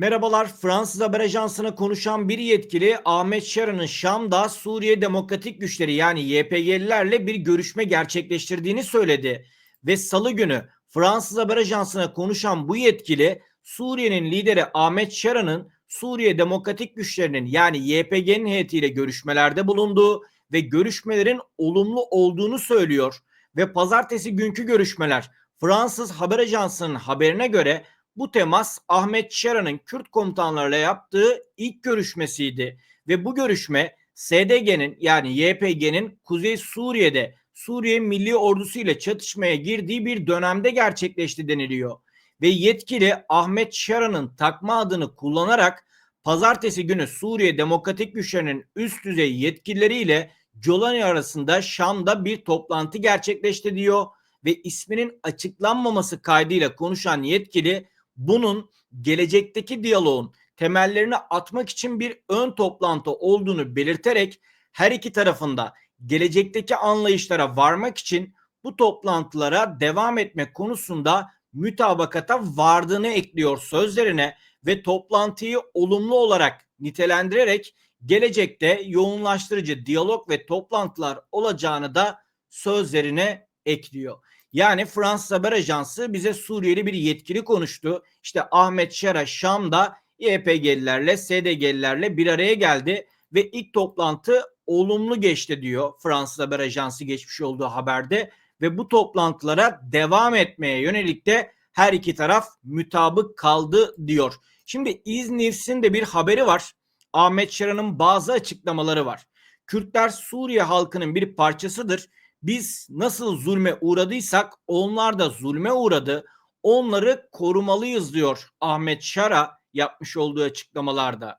Merhabalar, Fransız haber ajansına konuşan bir yetkili Ahmet Şaran'ın Şam'da Suriye Demokratik Güçleri yani YPG'lilerle bir görüşme gerçekleştirdiğini söyledi. Ve salı günü Fransız haber ajansına konuşan bu yetkili Suriye'nin lideri Ahmet Şaran'ın Suriye Demokratik Güçlerinin yani YPG'nin heyetiyle görüşmelerde bulunduğu ve görüşmelerin olumlu olduğunu söylüyor. Ve pazartesi günkü görüşmeler Fransız haber ajansının haberine göre bu temas Ahmet Şaran'ın Kürt komutanlarla yaptığı ilk görüşmesiydi ve bu görüşme SDG'nin yani YPG'nin Kuzey Suriye'de Suriye Milli Ordusu ile çatışmaya girdiği bir dönemde gerçekleşti deniliyor. Ve yetkili Ahmet Şaran'ın takma adını kullanarak pazartesi günü Suriye Demokratik Güçlerinin üst düzey yetkilileriyle Colani arasında Şam'da bir toplantı gerçekleşti diyor ve isminin açıklanmaması kaydıyla konuşan yetkili bunun gelecekteki diyaloğun temellerini atmak için bir ön toplantı olduğunu belirterek her iki tarafında gelecekteki anlayışlara varmak için bu toplantılara devam etmek konusunda mütabakata vardığını ekliyor sözlerine ve toplantıyı olumlu olarak nitelendirerek gelecekte yoğunlaştırıcı diyalog ve toplantılar olacağını da sözlerine ekliyor. Yani Fransız haber ajansı bize Suriyeli bir yetkili konuştu. İşte Ahmet Şara Şam'da YPG'lilerle, SDG'lilerle bir araya geldi ve ilk toplantı olumlu geçti diyor Fransız haber ajansı geçmiş olduğu haberde ve bu toplantılara devam etmeye yönelik de her iki taraf mütabık kaldı diyor. Şimdi İznivs'in de bir haberi var. Ahmet Şara'nın bazı açıklamaları var. Kürtler Suriye halkının bir parçasıdır biz nasıl zulme uğradıysak onlar da zulme uğradı. Onları korumalıyız diyor Ahmet Şara yapmış olduğu açıklamalarda.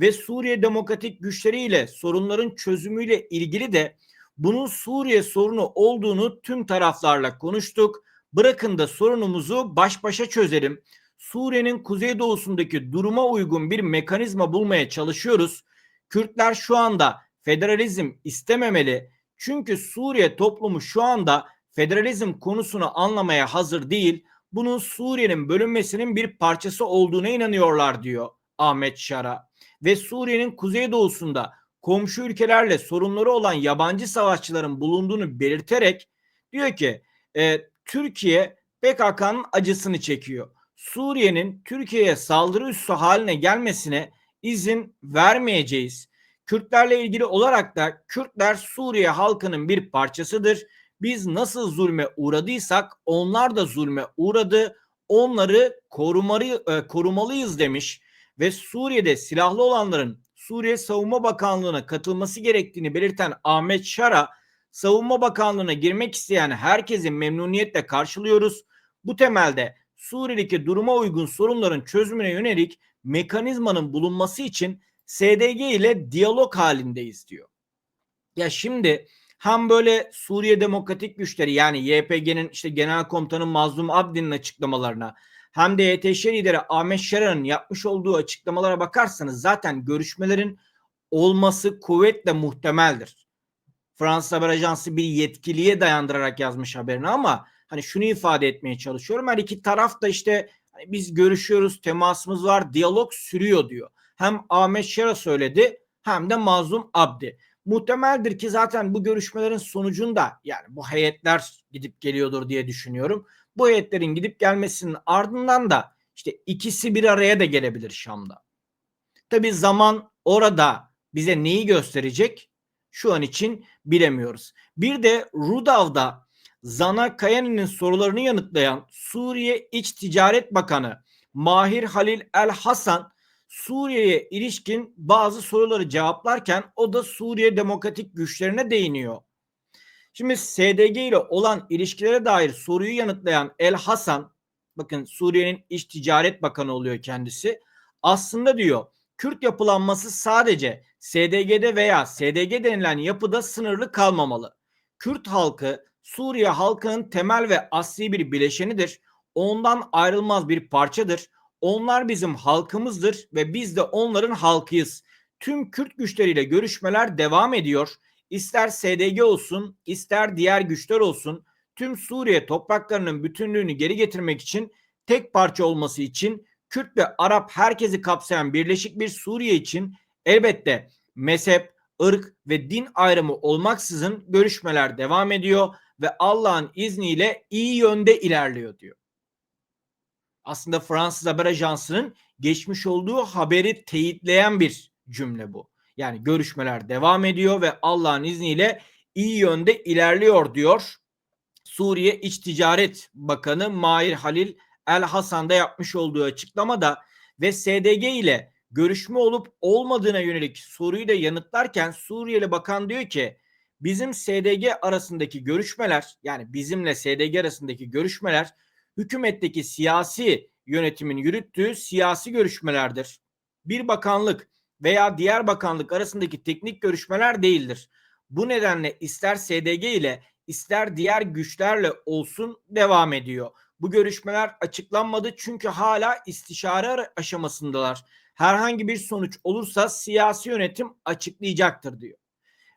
Ve Suriye demokratik güçleriyle sorunların çözümüyle ilgili de bunun Suriye sorunu olduğunu tüm taraflarla konuştuk. Bırakın da sorunumuzu baş başa çözelim. Suriye'nin kuzeydoğusundaki duruma uygun bir mekanizma bulmaya çalışıyoruz. Kürtler şu anda federalizm istememeli çünkü Suriye toplumu şu anda federalizm konusunu anlamaya hazır değil. Bunun Suriye'nin bölünmesinin bir parçası olduğuna inanıyorlar diyor Ahmet Şara. Ve Suriye'nin kuzeydoğusunda komşu ülkelerle sorunları olan yabancı savaşçıların bulunduğunu belirterek diyor ki e, Türkiye PKK'nın acısını çekiyor. Suriye'nin Türkiye'ye saldırı üssü haline gelmesine izin vermeyeceğiz. Kürtlerle ilgili olarak da Kürtler Suriye halkının bir parçasıdır. Biz nasıl zulme uğradıysak onlar da zulme uğradı. Onları korumalı, e, korumalıyız demiş ve Suriye'de silahlı olanların Suriye Savunma Bakanlığı'na katılması gerektiğini belirten Ahmet Şara, Savunma Bakanlığı'na girmek isteyen herkesi memnuniyetle karşılıyoruz. Bu temelde Suriye'deki duruma uygun sorunların çözümüne yönelik mekanizmanın bulunması için SDG ile diyalog halindeyiz diyor. Ya şimdi hem böyle Suriye Demokratik Güçleri yani YPG'nin işte genel komutanı Mazlum Abdi'nin açıklamalarına hem de YTŞ lideri Ahmet Şaran'ın yapmış olduğu açıklamalara bakarsanız zaten görüşmelerin olması kuvvetle muhtemeldir. Fransız Haber Ajansı bir yetkiliye dayandırarak yazmış haberini ama hani şunu ifade etmeye çalışıyorum. Her iki taraf da işte hani biz görüşüyoruz, temasımız var, diyalog sürüyor diyor hem Ahmet Şera söyledi hem de Mazlum Abdi. Muhtemeldir ki zaten bu görüşmelerin sonucunda yani bu heyetler gidip geliyordur diye düşünüyorum. Bu heyetlerin gidip gelmesinin ardından da işte ikisi bir araya da gelebilir Şam'da. Tabi zaman orada bize neyi gösterecek? Şu an için bilemiyoruz. Bir de Rudav'da Zana Kayani'nin sorularını yanıtlayan Suriye İç Ticaret Bakanı Mahir Halil El Hasan Suriye'ye ilişkin bazı soruları cevaplarken o da Suriye demokratik güçlerine değiniyor. Şimdi SDG ile olan ilişkilere dair soruyu yanıtlayan El Hasan, bakın Suriye'nin iş ticaret bakanı oluyor kendisi. Aslında diyor Kürt yapılanması sadece SDG'de veya SDG denilen yapıda sınırlı kalmamalı. Kürt halkı Suriye halkının temel ve asli bir bileşenidir. Ondan ayrılmaz bir parçadır. Onlar bizim halkımızdır ve biz de onların halkıyız. Tüm Kürt güçleriyle görüşmeler devam ediyor. İster SDG olsun, ister diğer güçler olsun, tüm Suriye topraklarının bütünlüğünü geri getirmek için tek parça olması için Kürt ve Arap herkesi kapsayan birleşik bir Suriye için elbette mezhep, ırk ve din ayrımı olmaksızın görüşmeler devam ediyor ve Allah'ın izniyle iyi yönde ilerliyor diyor. Aslında Fransız haber ajansının geçmiş olduğu haberi teyitleyen bir cümle bu. Yani görüşmeler devam ediyor ve Allah'ın izniyle iyi yönde ilerliyor diyor. Suriye İç Ticaret Bakanı Mahir Halil El Hasan'da yapmış olduğu açıklamada ve SDG ile görüşme olup olmadığına yönelik soruyu da yanıtlarken Suriyeli bakan diyor ki bizim SDG arasındaki görüşmeler yani bizimle SDG arasındaki görüşmeler hükümetteki siyasi yönetimin yürüttüğü siyasi görüşmelerdir. Bir bakanlık veya diğer bakanlık arasındaki teknik görüşmeler değildir. Bu nedenle ister SDG ile ister diğer güçlerle olsun devam ediyor. Bu görüşmeler açıklanmadı çünkü hala istişare aşamasındalar. Herhangi bir sonuç olursa siyasi yönetim açıklayacaktır diyor.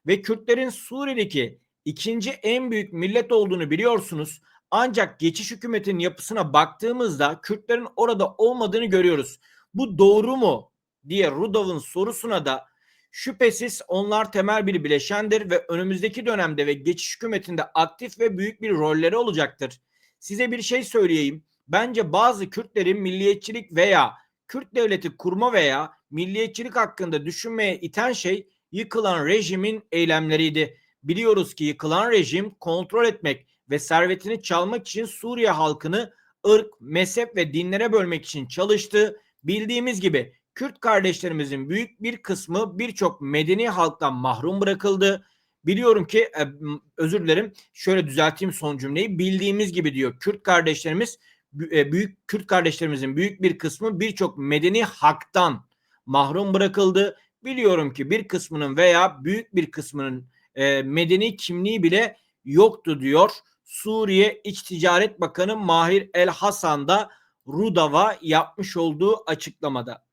Ve Kürtlerin Suriye'deki ikinci en büyük millet olduğunu biliyorsunuz. Ancak geçiş hükümetin yapısına baktığımızda Kürtlerin orada olmadığını görüyoruz. Bu doğru mu diye Rudolf'un sorusuna da şüphesiz onlar temel bir bileşendir ve önümüzdeki dönemde ve geçiş hükümetinde aktif ve büyük bir rolleri olacaktır. Size bir şey söyleyeyim. Bence bazı Kürtlerin milliyetçilik veya Kürt devleti kurma veya milliyetçilik hakkında düşünmeye iten şey yıkılan rejimin eylemleriydi. Biliyoruz ki yıkılan rejim kontrol etmek ve servetini çalmak için Suriye halkını ırk, mezhep ve dinlere bölmek için çalıştı. Bildiğimiz gibi Kürt kardeşlerimizin büyük bir kısmı birçok medeni halktan mahrum bırakıldı. Biliyorum ki e, özür dilerim şöyle düzelteyim son cümleyi. Bildiğimiz gibi diyor Kürt kardeşlerimiz e, büyük Kürt kardeşlerimizin büyük bir kısmı birçok medeni haktan mahrum bırakıldı. Biliyorum ki bir kısmının veya büyük bir kısmının e, medeni kimliği bile yoktu diyor. Suriye İç Ticaret Bakanı Mahir El Hasan da Rudav'a yapmış olduğu açıklamada.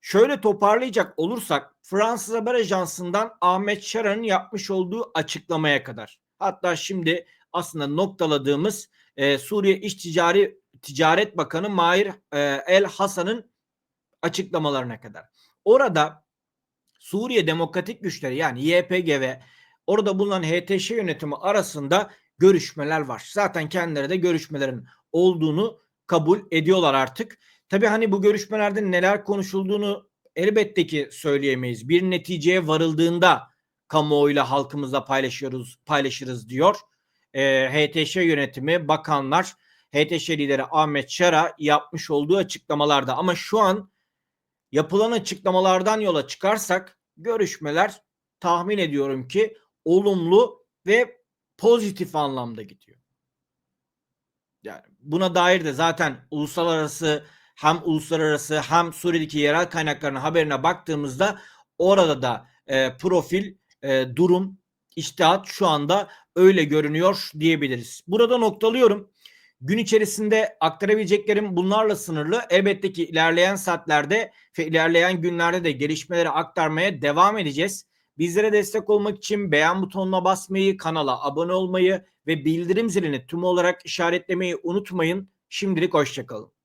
Şöyle toparlayacak olursak Fransız Haber Ajansı'ndan Ahmet Şaran'ın yapmış olduğu açıklamaya kadar. Hatta şimdi aslında noktaladığımız e, Suriye İç Ticari Ticaret Bakanı Mahir e, El Hasan'ın açıklamalarına kadar. Orada Suriye Demokratik Güçleri yani YPG ve orada bulunan HTŞ yönetimi arasında görüşmeler var. Zaten kendileri de görüşmelerin olduğunu kabul ediyorlar artık. Tabii hani bu görüşmelerde neler konuşulduğunu elbette ki söyleyemeyiz. Bir neticeye varıldığında kamuoyuyla halkımızla paylaşıyoruz, paylaşırız diyor. E, HTŞ yönetimi, bakanlar, HTŞ lideri Ahmet Şara yapmış olduğu açıklamalarda. Ama şu an yapılan açıklamalardan yola çıkarsak görüşmeler tahmin ediyorum ki olumlu ve pozitif anlamda gidiyor. Yani buna dair de zaten uluslararası hem uluslararası hem Suriye'deki yerel kaynaklarının haberine baktığımızda orada da e, profil, e, durum, iştihat şu anda öyle görünüyor diyebiliriz. Burada noktalıyorum. Gün içerisinde aktarabileceklerim bunlarla sınırlı. Elbette ki ilerleyen saatlerde ve ilerleyen günlerde de gelişmeleri aktarmaya devam edeceğiz. Bizlere destek olmak için beğen butonuna basmayı, kanala abone olmayı ve bildirim zilini tüm olarak işaretlemeyi unutmayın. Şimdilik hoşçakalın.